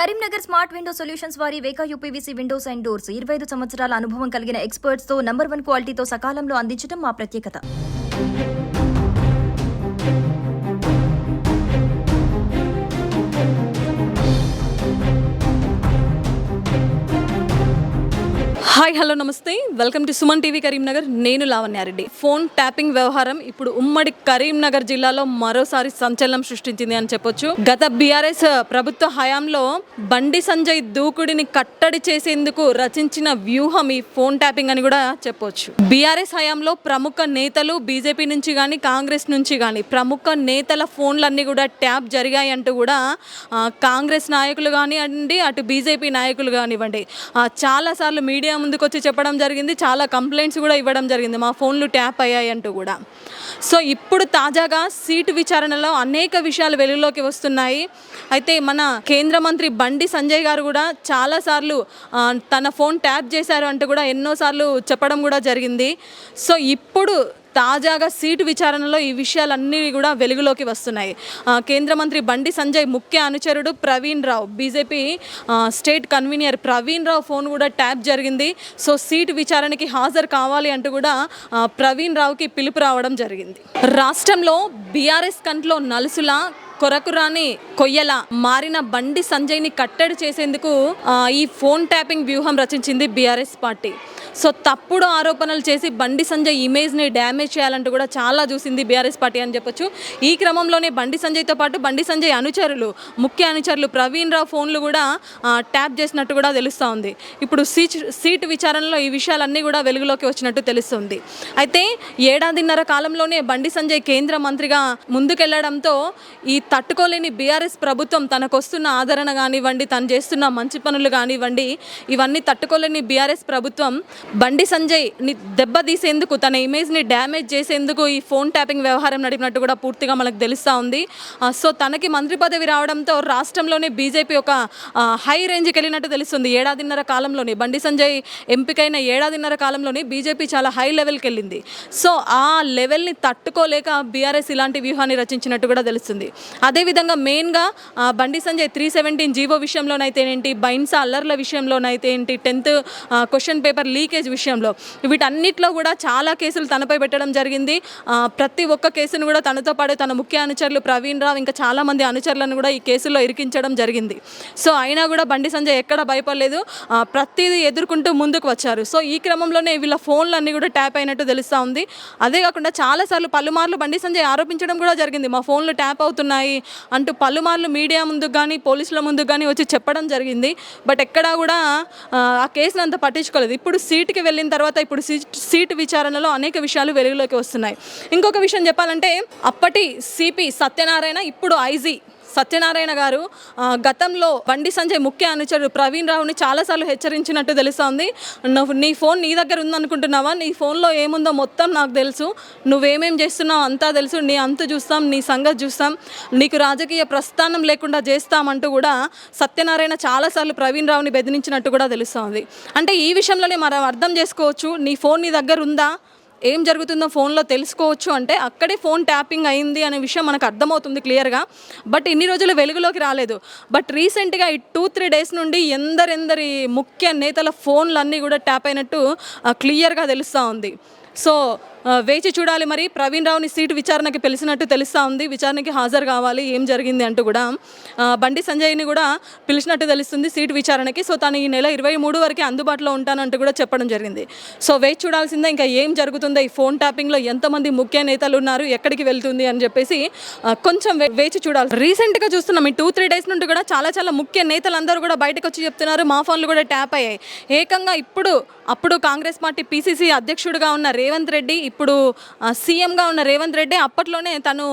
Karimnagar smart window solutions వారి Veka UPVC windows and doors. ఇరవై ఐదు సంవత్సరాల అనుభవం కలిగిన ఎక్స్పర్ట్స్తో నంబర్ వన్ క్వాలిటీతో సకాలంలో అందించడం మా ప్రత్యేకత. హాయ్ హలో నమస్తే. Welcome to Suman TV Karimnagar. నేను లావణ్యారెడ్డి ఫోన్ ట్యాపింగ్ వ్యవహారం ఇప్పుడు ఉమ్మడి కరీంనగర్ జిల్లాలో మరోసారి సంచలనం సృష్టించింది అని చెప్పొచ్చు. గత బీఆర్ఎస్ ప్రభుత్వ హయాంలో బండి సంజయ్ దూకుడిని కట్టడి చేసేందుకు రచించిన వ్యూహం ఈ ఫోన్ ట్యాపింగ్ అని కూడా చెప్పొచ్చు. బీఆర్ఎస్ హయాంలో ప్రముఖ నేతలు బీజేపీ నుంచి కానీ కాంగ్రెస్ నుంచి కానీ ప్రముఖ నేతల ఫోన్లన్నీ కూడా ట్యాప్ జరిగాయి అంటూ కూడా కాంగ్రెస్ నాయకులు కానివ్వండి అటు బీజేపీ నాయకులు కానివ్వండి చాలాసార్లు మీడియా ముందుకొచ్చి చెప్పడం జరిగింది. చాలా కంప్లైంట్స్ కూడా ఇవ్వడం జరిగింది. మా ఫోన్లు ట్యాప్ అయ్యాయి అంటూ కూడా. సో ఇప్పుడు తాజాగా సీటు విచారణలో అనేక విషయాలు వెలుగులోకి వస్తున్నాయి. అయితే మన కేంద్ర మంత్రి బండి సంజయ్ గారు కూడా చాలాసార్లు తన ఫోన్ ట్యాప్ చేశారు అంటూ కూడా ఎన్నోసార్లు చెప్పడం కూడా జరిగింది. సో ఇప్పుడు తాజాగా సీటు విచారణలో ఈ విషయాలన్నీ కూడా వెలుగులోకి వస్తున్నాయి. కేంద్ర మంత్రి బండి సంజయ్ ముఖ్య అనుచరుడు Praveen Rao BJP state convener Praveen Rao phone కూడా ట్యాప్ జరిగింది. సో సీటు విచారణకి హాజరు కావాలి అంటూ కూడా ప్రవీణ్ రావుకి పిలుపు రావడం జరిగింది. రాష్ట్రంలో బీఆర్ఎస్ కంట్లో నలుసులా కొరకురాని కొయ్యల మారిన బండి సంజయ్ని కట్టడి చేసేందుకు ఈ ఫోన్ ట్యాపింగ్ వ్యూహం రచించింది బీఆర్ఎస్ పార్టీ. సో తప్పుడు ఆరోపణలు చేసి బండి సంజయ్ ఇమేజ్ని డ్యామేజ్ చేయాలంటూ కూడా చాలా చూసింది బీఆర్ఎస్ పార్టీ అని చెప్పొచ్చు. ఈ క్రమంలోనే బండి సంజయ్తో పాటు బండి సంజయ్ అనుచరులు ముఖ్య అనుచరులు ప్రవీణ్ రావు ఫోన్లు కూడా ట్యాప్ చేసినట్టు కూడా తెలుస్తూ ఉంది. ఇప్పుడు సీట్ సీటు విచారణలో ఈ విషయాలన్నీ కూడా వెలుగులోకి వచ్చినట్టు తెలుస్తుంది. అయితే ఏడాదిన్నర కాలంలోనే బండి సంజయ్ కేంద్ర మంత్రిగా ముందుకెళ్ళడంతో ఈ తట్టుకోలేని బీఆర్ఎస్ ప్రభుత్వం తనకు వస్తున్న ఆదరణ కానివ్వండి తను చేస్తున్న మంచి పనులు కానివ్వండి ఇవన్నీ తట్టుకోలేని బీఆర్ఎస్ ప్రభుత్వం బండి సంజయ్ని దెబ్బతీసేందుకు తన ఇమేజ్ని డ్యామేజ్ చేసేందుకు ఈ ఫోన్ ట్యాపింగ్ వ్యవహారం నడిపినట్టు కూడా పూర్తిగా మనకు తెలుస్తూ ఉంది. సో తనకి మంత్రి పదవి రావడంతో రాష్ట్రంలోనే బీజేపీ ఒక హై రేంజ్కి వెళ్ళినట్టు తెలుస్తుంది. ఏడాదిన్నర కాలంలోనే బండి సంజయ్ ఎంపికైన ఏడాదిన్నర కాలంలోనే బీజేపీ చాలా హై లెవెల్కి వెళ్ళింది. సో ఆ లెవెల్ని తట్టుకోలేక బీఆర్ఎస్ ఇలాంటి వ్యూహాన్ని రచించినట్టు కూడా తెలుస్తుంది. అదేవిధంగా మెయిన్గా Bandi Sanjay three seventeen GO విషయంలోనైతే ఏంటి బైన్స్ అల్లర్ల విషయంలోనైతే ఏంటి టెన్త్ క్వశ్చన్ పేపర్ లీకేజ్ విషయంలో వీటన్నిటిలో కూడా చాలా కేసులు తనపై పెట్టడం జరిగింది. ప్రతి ఒక్క కేసును కూడా తనతో పాటు తన ముఖ్య అనుచరులు ప్రవీణ్ రావు ఇంకా చాలా మంది అనుచరులను కూడా ఈ కేసుల్లో ఇరికించడం జరిగింది. సో అయినా కూడా బండి సంజయ్ ఎక్కడ భయపడలేదు. ప్రతిదీ ఎదుర్కొంటూ ముందుకు వచ్చారు. సో ఈ క్రమంలోనే వీళ్ళ ఫోన్లన్నీ కూడా ట్యాప్ అయినట్టు తెలుస్తూ ఉంది. అదే కాకుండా చాలాసార్లు పలుమార్లు బండి సంజయ్ ఆరోపించడం కూడా జరిగింది. మా ఫోన్లు ట్యాప్ అవుతున్నాయి అంటూ పలుమార్లు మీడియా ముందు కానీ పోలీసుల ముందు కానీ వచ్చి చెప్పడం జరిగింది. బట్ ఎక్కడా కూడా ఆ, ఆ కేసును అంత పట్టించుకోలేదు. ఇప్పుడు సీటుకి వెళ్ళిన తర్వాత ఇప్పుడు సీట్ సీటు విచారణలో అనేక విషయాలు వెలుగులోకి వస్తున్నాయి. ఇంకొక విషయం చెప్పాలంటే అప్పటి సిపి సత్యనారాయణ ఇప్పుడు ఐజీ. సత్యనారాయణ గారు గతంలో బండి సంజయ్ ముఖ్య అనుచరుడు ప్రవీణ్ రావుని చాలాసార్లు హెచ్చరించినట్టు తెలుస్తోంది. నువ్వు నీ ఫోన్ నీ దగ్గర ఉందనుకుంటున్నావా? నీ ఫోన్లో ఏముందో మొత్తం నాకు తెలుసు. నువ్వేమేం చేస్తున్నావు అంతా తెలుసు. నీ అంతు చూస్తాం నీ సంగతి చూస్తాం. నీకు రాజకీయ ప్రస్థానం లేకుండా చేస్తామంటూ కూడా సత్యనారాయణ చాలాసార్లు ప్రవీణ్ రావుని బెదిరించినట్టు కూడా తెలుస్తోంది. అంటే ఈ విషయంలోనే మనం అర్థం చేసుకోవచ్చు. నీ ఫోన్ నీ దగ్గర ఉందా? ఏం జరుగుతుందో ఫోన్లో తెలుసుకోవచ్చు అంటే అక్కడే ఫోన్ ట్యాపింగ్ అయింది అనే విషయం మనకు అర్థమవుతుంది క్లియర్గా. బట్ ఇన్ని రోజులు వెలుగులోకి రాలేదు. బట్ రీసెంట్గా ఈ టూ త్రీ డేస్ నుండి ఎందరెందరి ముఖ్య నేతల ఫోన్లు అన్నీ కూడా ట్యాప్ అయినట్టు క్లియర్గా తెలుస్తూ ఉంది. సో వేచి చూడాలి మరి. ప్రవీణ్ రావుని సీటు విచారణకి పిలిచినట్టు తెలుస్తూ ఉంది. విచారణకి హాజరు కావాలి. ఏం జరిగింది అంటూ కూడా బండి సంజయ్ని కూడా పిలిచినట్టు తెలుస్తుంది సీటు విచారణకి. సో తను ఈ నెల ఇరవై మూడు వరకే అందుబాటులో ఉంటానంటూ కూడా చెప్పడం జరిగింది. సో వేచి చూడాల్సిందే. ఇంకా ఏం జరుగుతుందో ఈ ఫోన్ ట్యాపింగ్లో ఎంతమంది ముఖ్య నేతలు ఉన్నారు ఎక్కడికి వెళ్తుంది అని చెప్పేసి కొంచెం వే- వేచి చూడాలి రీసెంట్గా చూస్తున్నాం. ఈ టూ త్రీ డేస్ నుండి కూడా చాలా చాలా ముఖ్య నేతలందరూ కూడా బయటకు వచ్చి చెప్తున్నారు. మా ఫోన్లు కూడా ట్యాప్ అయ్యాయి. ఏకంగా ఇప్పుడు అప్పుడు కాంగ్రెస్ పార్టీ పీసీసీ అధ్యక్షుడిగా ఉన్న రేవంత్ రెడ్డి ఇప్పుడు సీఎంగా ఉన్న రేవంత్ రెడ్డి అప్పట్లోనే తను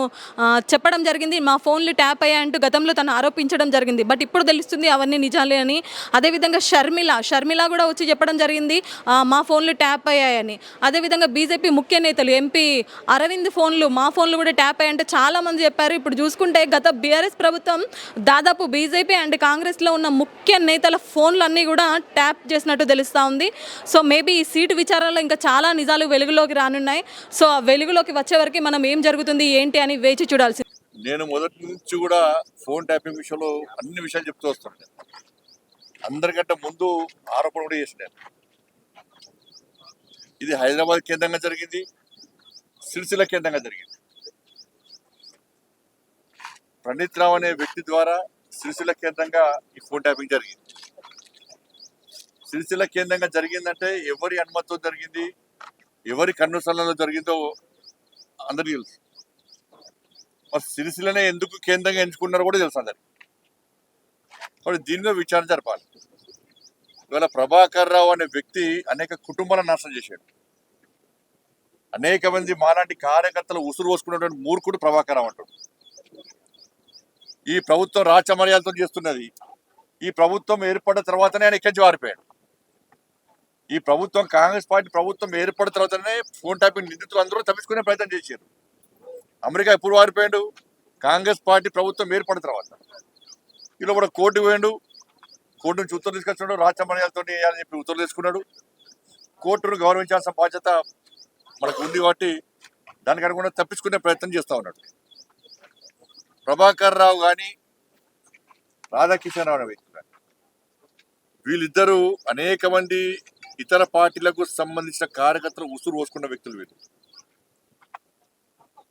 చెప్పడం జరిగింది మా ఫోన్లు ట్యాప్ అయ్యాయంటూ గతంలో తను ఆరోపించడం జరిగింది. బట్ ఇప్పుడు తెలుస్తుంది అవన్నీ నిజాలే అని. అదేవిధంగా షర్మిల షర్మిల కూడా వచ్చి చెప్పడం జరిగింది మా ఫోన్లు ట్యాప్ అయ్యాయని. అదేవిధంగా బీజేపీ ముఖ్య నేతలు ఎంపీ అరవింద్ ఫోన్లు మా ఫోన్లు కూడా ట్యాప్ అయ్యాయంటే చాలామంది చెప్పారు. ఇప్పుడు చూసుకుంటే గత బీఆర్ఎస్ ప్రభుత్వం దాదాపు బీజేపీ అండ్ కాంగ్రెస్లో ఉన్న ముఖ్య నేతల ఫోన్లు అన్నీ కూడా ట్యాప్ చేసినట్టు తెలుస్తూ ఉంది. సో మేబీ ఈ సీటు విచారణలో ఇంకా చాలా నిజాలు వెలుగులోకి రానున్నాయి. సో ఆ వెలుగులోకి వచ్చే వరకు మనం ఏం జరుగుతుంది ఏంటి అని వేచి చూడాల్సి నేను మొదటి నుంచి కూడా ఫోన్ ట్యాపింగ్ విషయంలో అన్ని విషయాలు చెప్తూ వస్తాను అందరికంటే ముందు ఆరోపణ కూడా చేసినాను ఇది హైదరాబాద్ కేంద్రంగా జరిగింది సిరిసిల్ల కేంద్రంగా జరిగింది. ప్రణీత్ రావు అనే వ్యక్తి ద్వారా సిరిసిల్ల కేంద్రంగా ఈ ఫోన్ ట్యాపింగ్ జరిగింది. సిరిసిల్ల కేంద్రంగా జరిగిందంటే ఎవరి అనుమతితో జరిగింది? ఎవరి కన్నుసలలో జరిగిందో అందరికీ తెలుసు. మరి సిరిసిల్లనే ఎందుకు కేంద్రంగా ఎంచుకున్నారో కూడా తెలుసు అందరికి. కాబట్టి దీని మీద విచారణ జరపాలి. ఇవాళ ప్రభాకర్ రావు అనే వ్యక్తి అనేక కుటుంబాలను నాశనం చేశాడు. అనేక మంది మాలాంటి కార్యకర్తలు ఉసురు పోసుకున్నటువంటి మూర్ఖుడు ప్రభాకర్ రావు అంటాడు ఈ ప్రభుత్వం రాచమర్యాలతో చేస్తున్నది. ఈ ప్రభుత్వం ఏర్పడిన తర్వాతనే ఆయన ఎక్కడి నుంచి వారిపోయాడు. ఈ ప్రభుత్వం కాంగ్రెస్ పార్టీ ప్రభుత్వం ఏర్పడిన తర్వాతనే ఫోన్ ట్యాపింగ్ నిందితులు అందరూ తప్పించుకునే ప్రయత్నం చేశారు. అమెరికా ఎప్పుడు వారిపోయాడు కాంగ్రెస్ పార్టీ ప్రభుత్వం ఏర్పడిన తర్వాత. ఇలా కూడా కోర్టు పోయాడు కోర్టు నుంచి ఉత్తర్వులు తీసుకొచ్చాడు రాచమర్యాలతో వేయాలని చెప్పి ఉత్తర్వులు తీసుకున్నాడు. కోర్టును గౌరవించాల్సిన బాధ్యత మనకు ఉంది కాబట్టి దానికి అనుగుణంగా తప్పించుకునే ప్రయత్నం చేస్తూ ఉన్నాడు. ప్రభాకర్ రావు కానీ రాధాకిషన్ రావు అనే వ్యక్తి కానీ వీళ్ళిద్దరూ అనేక మంది ఇతర పార్టీలకు సంబంధించిన కార్యకర్తలు ఉసురు పోసుకున్న వ్యక్తులు వీరు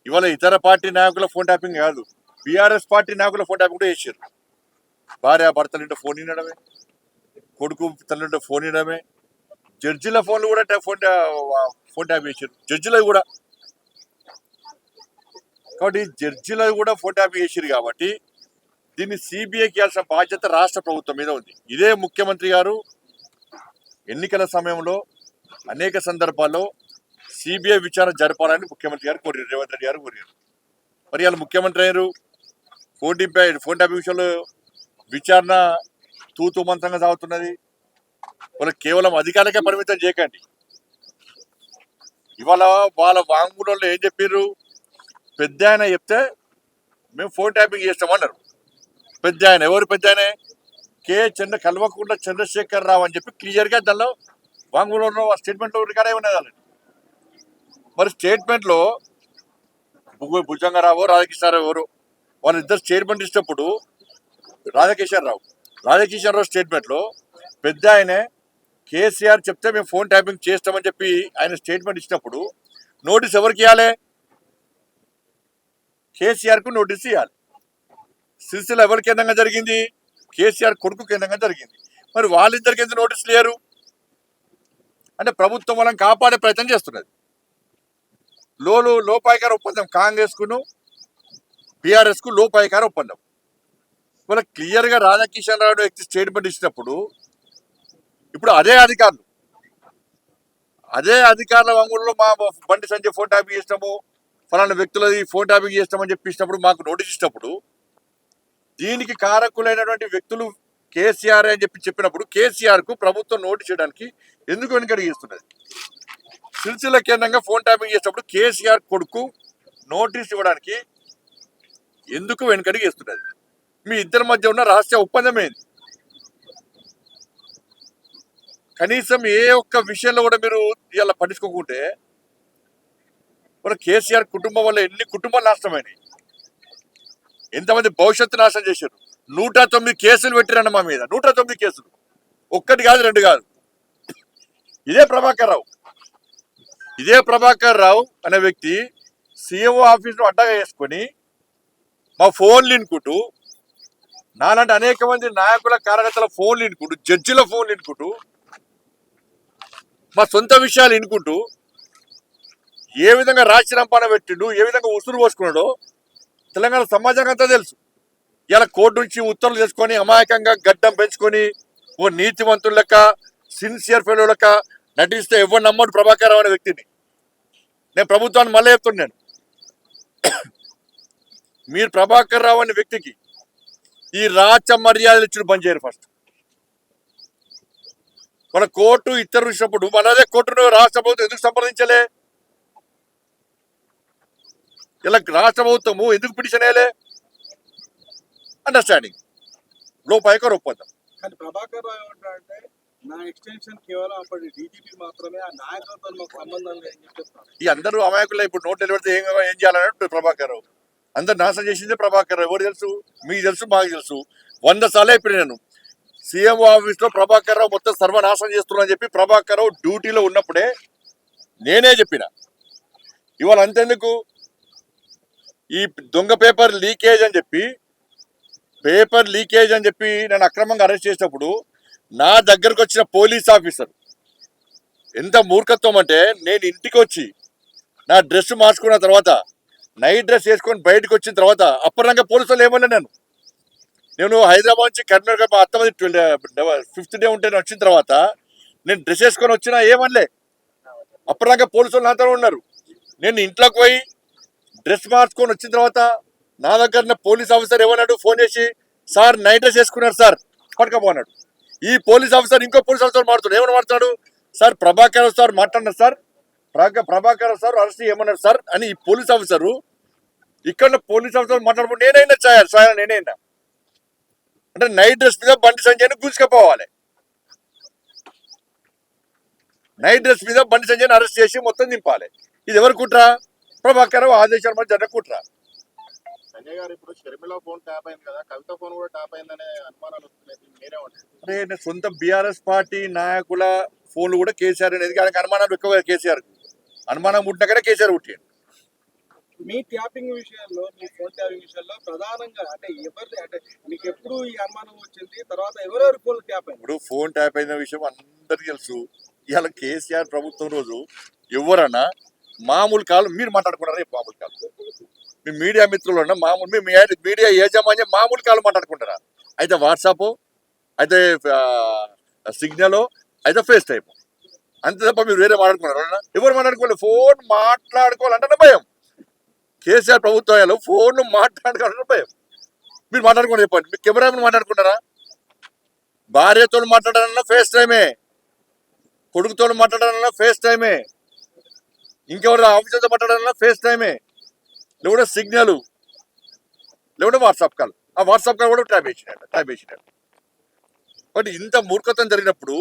ఇవాళ ఇతర పార్టీ నాయకుల ఫోన్ ట్యాపింగ్ కాదు. బీఆర్ఎస్ పార్టీ నాయకుల ఫోన్ ట్యాపింగ్ కూడా చేశారు భార్య భర్తలుంటే ఫోన్ వినడమే కొడుకు తల్లింటే ఫోన్ వినడమే జడ్జిల ఫోన్లు కూడా ఫోన్ ఫోన్ ట్యాప్ చేశారు జడ్జిలవి కూడా. కాబట్టి జడ్జిలవి కూడా ఫోన్ ట్యాప్ చేశారు కాబట్టి దీన్ని సిబిఐకి ఇవ్వాల్సిన బాధ్యత రాష్ట్ర ప్రభుత్వం మీద ఉంది. ఇదే ముఖ్యమంత్రి గారు ఎన్నికల సమయంలో అనేక సందర్భాల్లో సిబిఐ విచారణ జరపాలని ముఖ్యమంత్రి గారు కోరారు. రేవంత్ రెడ్డి గారు కోరారు. మరి వాళ్ళు ముఖ్యమంత్రి అయ్యారు. ఫోన్ టిప్ ఫోన్ ట్యాప్ విషయంలో విచారణ తూతుమంతంగా సాగుతున్నది. వాళ్ళు కేవలం అధికారులకే పరిమితం చేయకండి. ఇవాళ వాళ్ళ వాంగ్మూలంలో ఏం చెప్పారు పెద్ద ఆయన చెప్తే మేము ఫోన్ ట్యాపింగ్ చేస్తామన్నారు. పెద్ద ఆయన ఎవరు? పెద్ద ఆయన? కే చంద్ర కల్వకుంట్ల చంద్రశేఖర్ రావు అని చెప్పి క్లియర్గా దానిలో వాంగ్మూలంలో స్టేట్మెంట్లో రికార్డ్ అయి ఉన్నది మరి స్టేట్మెంట్లో భు- భుజంగరావు రాధాకృష్ణారావు ఎవరు? వాళ్ళిద్దరు స్టేట్మెంట్ ఇచ్చినప్పుడు రాధాకిషన్ రావు స్టేట్మెంట్లో పెద్ద ఆయనే కేసీఆర్ చెప్తే మేము ఫోన్ ట్యాపింగ్ చేస్తామని చెప్పి ఆయన స్టేట్మెంట్ ఇచ్చినప్పుడు నోటీస్ ఎవరికి ఇవ్వాలి? కేసీఆర్కు నోటీస్ ఇవ్వాలి. సిరిసిల్ల ఎవరి కేంద్రంగా జరిగింది? కేసీఆర్ కొడుకు కేంద్రంగా జరిగింది. మరి వాళ్ళిద్దరికి ఎందుకు నోటీసులు లేరు అంటే ప్రభుత్వం వాళ్ళని కాపాడే ప్రయత్నం చేస్తున్నది. లోలు లోపాయికార ఒప్పందం కాంగ్రెస్కును బీఆర్ఎస్కు లోపాయికార ఒప్పందం. వాళ్ళ క్లియర్గా రాధాకిషన్ రావు వ్యక్తి స్టేట్మెంట్ ఇచ్చినప్పుడు ఇప్పుడు అదే అధికారులు. అదే అధికారుల వంగుల్లో మా బండి సంజయ్ ఫోన్ ట్యాపింగ్ చేసినాము ఫలానా వ్యక్తులది ఫోన్ ట్యాపింగ్ చేస్తామని చెప్పి ఇచ్చినప్పుడు మాకు నోటీస్ ఇచ్చినప్పుడు దీనికి కారకులైనటువంటి వ్యక్తులు కేసీఆర్ అని చెప్పి చెప్పినప్పుడు కేసీఆర్కు ప్రభుత్వం నోటీస్ చేయడానికి ఎందుకు వెనుకడిగిస్తున్నది సిరిసిల్ల కేంద్రంగా ఫోన్ ట్యాపింగ్ చేసినప్పుడు కేసీఆర్ కొడుకు నోటీస్ ఇవ్వడానికి ఎందుకు వెనుకడిగిస్తున్నది మీ ఇద్దరి మధ్య ఉన్న రహస్య ఒప్పందం ఏంది? కనీసం ఏ ఒక్క విషయంలో కూడా మీరు ఇలా పట్టించుకోకుంటే మన కేసీఆర్ కుటుంబం వల్ల ఎన్ని కుటుంబాలు నాశనమైనాయి? ఎంతమంది భవిష్యత్తు నాశనం చేశారు? నూట తొమ్మిది కేసులు పెట్టిరన్న మా మీద. నూట తొమ్మిది కేసులు. ఒక్కటి కాదు రెండు కాదు. ఇదే ప్రభాకర్ రావు. ఇదే ప్రభాకర్ రావు అనే వ్యక్తి సీఎంఓ ఆఫీస్ను అడ్డగా వేసుకొని మా ఫోన్లు ఇనుకుంటూ నాలాంటి అనేక మంది నాయకుల కార్యకర్తల ఫోన్లు ఇనుకుంటూ జడ్జిల ఫోన్లు ఇనుకుంటూ మా సొంత విషయాలు ఇనుకుంటూ ఏ విధంగా రాచిరంపాన పెట్టిండు ఏ విధంగా ఉసురు పోసుకున్నాడో తెలంగాణ సమాజం అంతా తెలుసు. ఇలా కోర్టు నుంచి ఉత్తర్వులు చేసుకొని అమాయకంగా గడ్డం పెంచుకొని ఓ నీతివంతుల లెక్క సిన్సియర్ ఫెలో లెక్క నటిస్తే ఎవరు నమ్మడు ప్రభాకర్ రావు అనే వ్యక్తిని. నేను ప్రభుత్వాన్ని మళ్ళీ చెప్తున్నాను మీరు ప్రభాకర్ రావు అనే వ్యక్తికి ఈ రాచ మర్యాదలు ఇచ్చిన బంద్ చేయరు ఫస్ట్ మన కోర్టు ఇతరులు ఇచ్చినప్పుడు మనదే కోర్టును రాష్ట్ర ప్రభుత్వం ఎందుకు సంప్రదించలే? ఇలా రాష్ట్ర ప్రభుత్వము ఎందుకు పిటిషన్ వేయలే అండర్స్టాండింగ్ లోపాయకర్ ఒప్పందం కానీ ప్రభాకర్ రావు ఏమంటాడంటే నా ఎక్స్టెన్షన్ కేవలం అప్పటి డీజీపీ మాత్రమే ఆ నాయకులతో మాకు సంబంధం లేదని చెప్పేస్తాను ఈ అందరూ అమాయకులు ఇప్పుడు నోట్లు పెడితే ఏం ఏం చేయాలని ప్రభాకర్ రావు. అందరు నాశనం చేసిందే ప్రభాకర్ రావు. ఎవరు తెలుసు? మీకు తెలుసు మాకు తెలుసు. వంద సార్లు అయిపోయి నేను. సీఎం ఆఫీస్లో ప్రభాకర్ రావు మొత్తం సర్వనాశనం చేస్తున్నా చెప్పి ప్రభాకర్ రావు డ్యూటీలో ఉన్నప్పుడే నేనే చెప్పిన. ఇవాళ అంతెందుకు? ఈ దొంగ పేపర్ లీకేజ్ అని చెప్పి పేపర్ లీకేజ్ అని చెప్పి నేను అక్రమంగా అరెస్ట్ చేసినప్పుడు నా దగ్గరకు వచ్చిన పోలీస్ ఆఫీసర్ ఎంత మూర్ఖత్వం అంటే నేను ఇంటికి వచ్చి నా డ్రెస్ మార్చుకున్న తర్వాత నైట్ డ్రెస్ వేసుకొని బయటకు వచ్చిన తర్వాత అప్పరంగా పోలీసు వాళ్ళు ఏమన్నా నేను. నేను హైదరాబాద్ నుంచి కర్ణాటక మా అత్తమది ఫిఫ్త్ డే ఉంటే నేను వచ్చిన తర్వాత నేను డ్రెస్ వేసుకొని వచ్చినా ఏమనలే. అప్పటిదాకా పోలీసు వాళ్ళు నాతో ఉన్నారు. నేను ఇంట్లోకి పోయి డ్రెస్ మార్చుకొని వచ్చిన తర్వాత నా దగ్గర ఉన్న పోలీస్ ఆఫీసర్ ఏమన్నాడు ఫోన్ చేసి సార్ నైట్ డ్రెస్ వేసుకున్నారు సార్ పట్టుకపోన్నాడు ఈ పోలీస్ ఆఫీసర్ ఇంకో పోలీస్ ఆఫీసర్ మాట్లాడు ఏమని మాట్లాడు? సార్ ప్రభాకర్ సార్ మాట్లాడినారు సార్. ప్రభా- ప్రభాకర్ సార్ అరెస్ట్ ఏమన్నారు సార్? అని ఈ పోలీస్ ఆఫీసరు ఇక్కడ పోలీస్ ఆఫీసర్ మాట్లాడుకుంటే నేనైనా సార్ సార్ నేనైనా. అంటే నైట్ డ్రెస్ మీద బండి సంజయ్ని గుంజుకపోవాలి. నైట్ డ్రెస్ మీద బండి సంజయ్ని అరెస్ట్ చేసి మొత్తం దింపాలి. ఇది ఎవరు కుట్రా? ప్రభాకర్ ఆదేశాల మధ్య జరిగిన కుట్ర సంజయ్ గారు ఇప్పుడు షర్మిల ఫోన్ ట్యాప్ అయింది కదా కవిత ఫోన్ కూడా ట్యాప్ అయిందనే అనుమానాలు వస్తున్నాయి. నేను సొంత బీఆర్ఎస్ పార్టీ నాయకుల ఫోన్లు కూడా కేసీఆర్ అనేది ఆయనకు అనుమానాలు ఎక్కువ కేసీఆర్ అనుమానం పుట్టినాకనే కేసీఆర్ పుట్టాడు. మీ ట్యాపింగ్ విషయాల్లో మీ ఫోన్ ట్యాపింగ్ విషయాల్లో ప్రధానంగా అంటే ఎవరి అంటే మీకు ఎప్పుడు ఈ అనుమానం వచ్చింది? తర్వాత ఎవరెవరి ఫోన్ ట్యాప్ అయింది ఇప్పుడు ఫోన్ ట్యాప్ అయిన విషయం అందరికీ తెలుసు. ఇవాళ కేసీఆర్ ప్రభుత్వం రోజు ఎవరన్నా మామూలు కాలు మీరు మాట్లాడుకున్నారు? రేపు మామూలు కాలు? మీ మీడియా మిత్రులు ఉన్న మామూలు మీ మీడియా యాజమాన్యం మామూలు కాలు మాట్లాడుకుంటారా? అయితే వాట్సాప్ అయితే సిగ్నల్ అయితే ఫేస్ టైప్ అంతే తప్ప మీరు వేరే మాట్లాడుకున్నారా? ఎవరు మాట్లాడుకోలేదు ఫోన్ మాట్లాడుకోవాలంటే భయం. కేసీఆర్ ప్రభుత్వాలు ఫోన్ మాట్లాడుకోవాలంటే భయం. మీరు మాట్లాడుకోండి చెప్పండి. మీరు కెమెరా మాట్లాడుకున్నారా? భార్యతో మాట్లాడాలన్నా ఫేస్ టైమే కొడుకుతో మాట్లాడాలన్నా ఫేస్ టైమే ఇంకెవరు ఆఫీసర్తో మాట్లాడాలన్నా ఫేస్ టైమే లేకుంటే సిగ్నల్ లేకుంటే వాట్సాప్ కాల్ ఆ వాట్సాప్ కాల్ కూడా ట్యాప్ వేసినాడు ట్యాప్ వేసినాడు బట్ ఇంత మూర్ఖత్వం జరిగినప్పుడు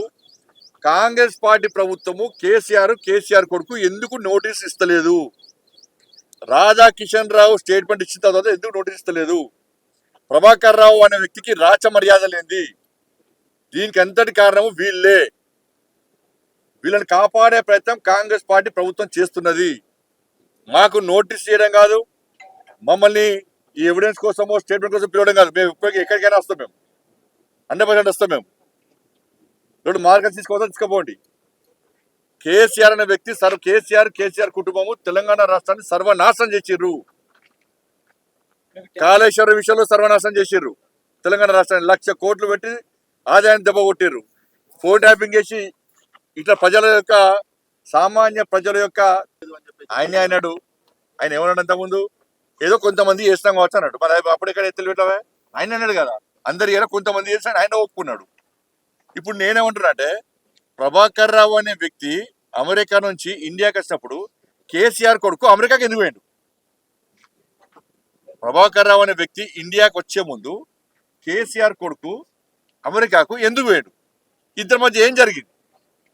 కాంగ్రెస్ పార్టీ ప్రభుత్వము కేసీఆర్ కేసీఆర్ కొడుకు ఎందుకు నోటీస్ ఇస్తలేదు? రాజా కిషన్ రావు స్టేట్మెంట్ ఇచ్చిన తర్వాత ఎందుకు నోటీస్ ఇస్తలేదు? ప్రభాకర్ రావు అనే వ్యక్తికి రాచ మర్యాద లేనిది. దీనికి అంతటి కారణము వీళ్ళే. వీళ్ళని కాపాడే ప్రయత్నం కాంగ్రెస్ పార్టీ ప్రభుత్వం చేస్తున్నది. మాకు నోటీస్ చేయడం కాదు మమ్మల్ని ఈ ఎవిడెన్స్ కోసమో స్టేట్మెంట్ కోసం పిలవడం కాదు. మేము ఇప్పటికీ ఎక్కడికైనా వస్తాం మేము. హండ్రెడ్ పర్సెంట్ వస్తాం మేము. రెండు మార్గం తీసుకోవద్దా తీసుకోపోండి. కేసీఆర్ అనే వ్యక్తి సర్వ కేసీఆర్ కేసీఆర్ కుటుంబము తెలంగాణ రాష్ట్రాన్ని సర్వనాశనం చేసిర్రు. కాళేశ్వర కాళేశ్వరం విషయంలో సర్వనాశనం చేసిర్రు. తెలంగాణ రాష్ట్రాన్ని లక్ష కోట్లు పెట్టి ఆదాయాన్ని దెబ్బ కొట్టిర్రు. ఫోన్ ట్యాపింగ్ చేసి ఇట్లా ప్రజల యొక్క సామాన్య ప్రజల యొక్క ఆయన అన్నాడు ఆయన ఏమన్నాడు అంతకుముందు ఏదో కొంతమంది చేస్తాం కావచ్చు అన్నాడు. మరి అప్పుడు ఎక్కడ ఎత్తులు పెట్టావే? ఆయన అన్నాడు కదా. అందరు ఏదో కొంతమంది చేస్తాను ఆయన ఒప్పుకున్నాడు. ఇప్పుడు నేనేమంటున్నాంటే ప్రభాకర్ రావు అనే వ్యక్తి అమెరికా నుంచి ఇండియాకి వచ్చినప్పుడు కేసీఆర్ కొడుకు అమెరికాకి ఎందుకు పోయిండు? ప్రభాకర్ రావు అనే వ్యక్తి ఇండియాకి వచ్చే ముందు కేసీఆర్ కొడుకు అమెరికాకు ఎందుకు పోయాడు? ఇద్దరి మధ్య ఏం జరిగింది?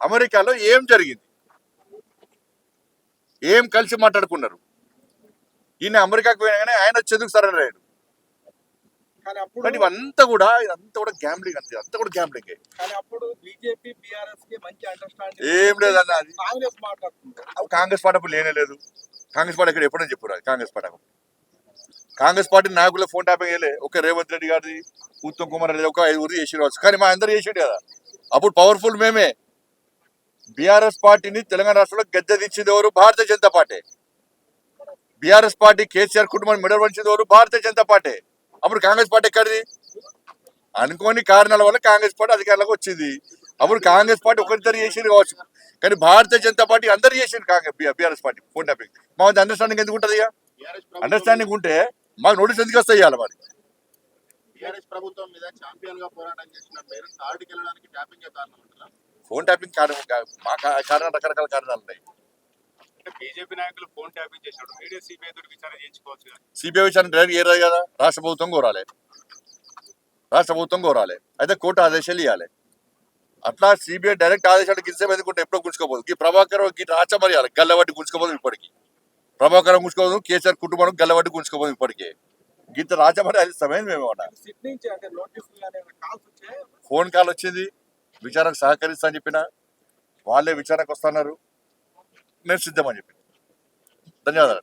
అమెరికాలో ఏం జరిగింది? ఏం కలిసి మాట్లాడుకున్నారు? ఈయన అమెరికాకు పోయినాగానే ఆయన వచ్చేందుకు సరైన అయ్యాడు కానీ ఇవంతా కూడా ఇదంతా కూడా గ్యాంబ్లింగ్ అంతే అంతా కూడా గ్యాంబ్లింగ్ ఏం. లేదన్న అది. కాంగ్రెస్ పార్టీ అప్పుడు లేనే లేదు. కాంగ్రెస్ పార్టీ ఇక్కడ ఎప్పుడైనా చెప్పారు కాంగ్రెస్ పార్టీ. కాంగ్రెస్ పార్టీ నాయకుల ఫోన్ ట్యాపింగ్ వేయలే ఒక రేవంత్ రెడ్డి గారిది ఉత్తమ్ కుమార్ రెడ్డి ఒక ఐదుగురు చేసి రావచ్చు కానీ మా అందరు చేసాడు కదా. అప్పుడు పవర్ఫుల్ మేమే. బీఆర్ఎస్ పార్టీని తెలంగాణ రాష్ట్రంలో గద్దెదించింది ఎవరు? Bharatiya Janata party. BRS party KCR కుటుంబాన్ని మెడల్ వంచింది ఎవరు? భారతీయ జనతా పార్టీ. అప్పుడు కాంగ్రెస్ పార్టీ ఎక్కడిది? అనుకోని కారణాల వల్ల కాంగ్రెస్ పార్టీ అధికారంలోకి వచ్చింది. అప్పుడు కాంగ్రెస్ పార్టీ ఒకరిద్దరు చేసింది కావచ్చు. కానీ భారతీయ జనతా పార్టీ అందరు చేసింది Congress BRS party. Phone topic. మా అండర్స్టాండింగ్ ఎందుకు ఉంటుంది ఇక అండర్స్టాండింగ్ ఉంటే మాకు నోటీస్ ఎందుకు వస్తాయి ఇవాళ మరి? ప్రభుత్వం మీద ఛాంపియన్గా పోరాటం చేసిన మీరు ట్యాపింగ్ కారణం ఫోన్ ట్యాపింగ్ కారణం మా కారణాలు రకరకాల కారణాలు ఉన్నాయి. బీజేపీ నాయకులు ఫోన్ ట్యాపింగ్ చేసినప్పుడు మీడియా సిబిఐ తోటి విచారణ చేయించుకోవచ్చు సిబిఐ విచారణ డైరెక్ట్ ఏరాదు కదా? రాష్ట్ర ప్రభుత్వం కోరాలి. రాష్ట్ర ప్రభుత్వం కోరాలి. అయితే కోర్టు ఆదేశాలు ఇవ్వాలి అట్లా సిబిఐ డైరెక్ట్ ఆదేశాలు గిరిసేపు ఎందుకుంటే ఎప్పుడో గుంజుకోపోదు ఈ ప్రభాకర్ ఈ రాచమర్యాలి గల్లబట్టి గుంజుకోపోదు ఇప్పటికి. ప్రభాకరం గుంజుకోదు కేసీఆర్ కుటుంబం గల్లబట్టి గుంజుకోపోదు ఇప్పటికే. గీత రాజమని అది సమయం మేము ఫోన్ కాల్ వచ్చింది. విచారణకు సహకరిస్తా అని చెప్పిన వాళ్ళే విచారణకు వస్తున్నారు. నేను సిద్ధమని చెప్పిన. ధన్యవాదాలు.